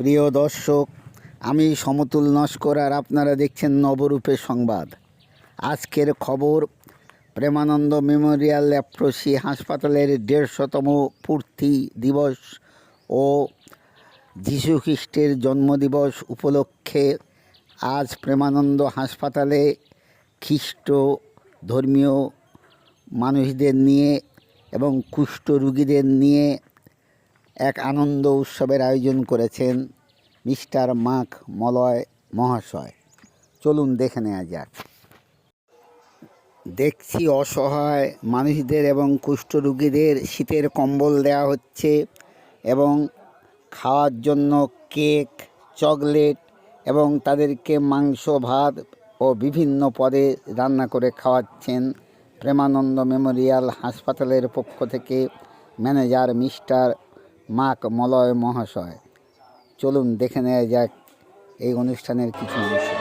প্রিয় দর্শক, আমি সমতুল নস্কর আর আপনারা দেখছেন নবরূপের সংবাদ। আজকের খবর, প্রেমানন্দ মেমোরিয়াল ল্যাপ্রসি হাসপাতালের দেড়শতম পূর্তি দিবস ও যীশু খ্রিস্টের জন্মদিবস উপলক্ষে আজ প্রেমানন্দ হাসপাতালে খ্রিস্ট ধর্মীয় মানুষদের নিয়ে এবং কুষ্ঠ রুগীদের নিয়ে এক আনন্দ উৎসবের আয়োজন করেছেন মিস্টার মাখ মলয় মহাশয়। চলুন দেখে নেওয়া যাক। দেখছি অসহায় মানুষদের এবং কুষ্ঠরোগীদের শীতের কম্বল দেওয়া হচ্ছে এবং খাওয়ার জন্য কেক, চকলেট এবং তাদেরকে মাংস, ভাত ও বিভিন্ন পদে রান্না করে খাওয়াচ্ছেন প্রেমানন্দ মেমোরিয়াল হাসপাতালের পক্ষ থেকে ম্যানেজার মিস্টার মাক মলয় মহাশয়। চলুন দেখে নেওয়া যাক এই অনুষ্ঠানের কিছু অংশ।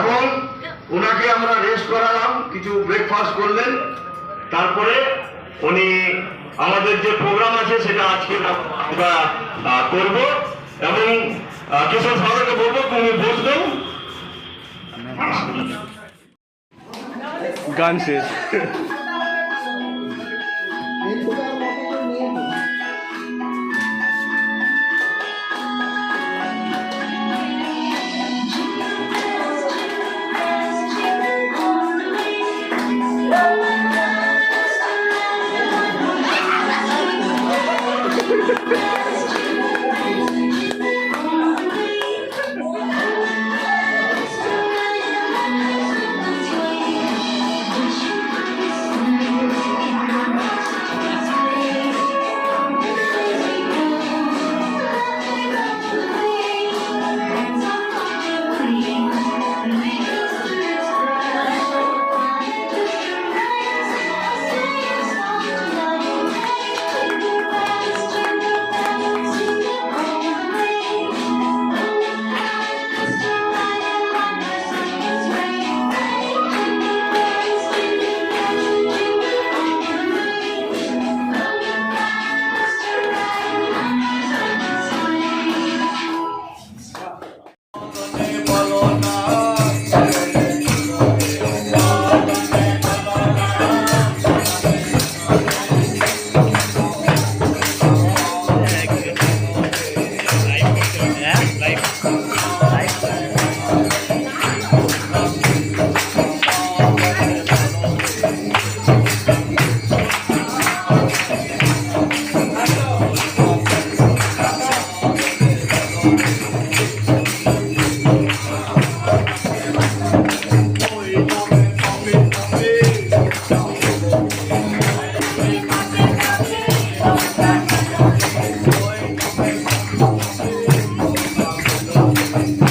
এবং ওনাকে আমরা রেস্ট করালাম, কিছু ব্রেকফাস্ট করলেন। তারপরে উনি আমাদের যে প্রোগ্রাম আছে, সেটা আজকে আমরা করব। এবং কিশোর সাহেবকে বলব, তুমি বসবো গান শেষ। Gracias.